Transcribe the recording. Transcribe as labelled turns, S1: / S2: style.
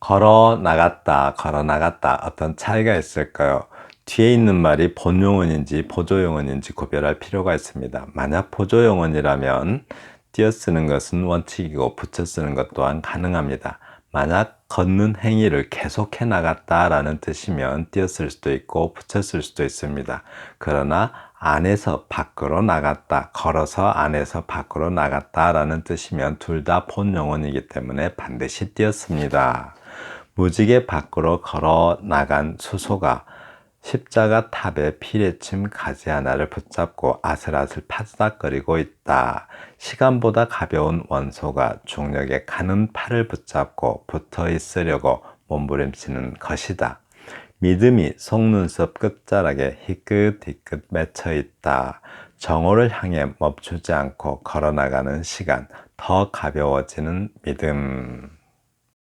S1: 걸어 나갔다, 걸어 나갔다 어떤 차이가 있을까요? 뒤에 있는 말이 본용언인지 보조용언인지 구별할 필요가 있습니다. 만약 보조용언이라면 띄어 쓰는 것은 원칙이고 붙여 쓰는 것 또한 가능합니다. 만약 걷는 행위를 계속해 나갔다라는 뜻이면 띄어 쓸 수도 있고 쓸 수도 있습니다. 그러나 안에서 밖으로 나갔다, 걸어서 안에서 밖으로 나갔다라는 뜻이면 둘 다 본용언이기 때문에 반드시 띄었습니다. 무지개 밖으로 걸어 나간 수소가 십자가 탑에 피레침 가지 하나를 붙잡고 아슬아슬 파스닥거리고 있다. 시간보다 가벼운 원소가 중력에 가는 팔을 붙잡고 붙어 있으려고 몸부림치는 것이다. 믿음이 속눈썹 끝자락에 희끗희끗 맺혀 있다. 정오를 향해 멈추지 않고 걸어나가는 시간, 더 가벼워지는 믿음.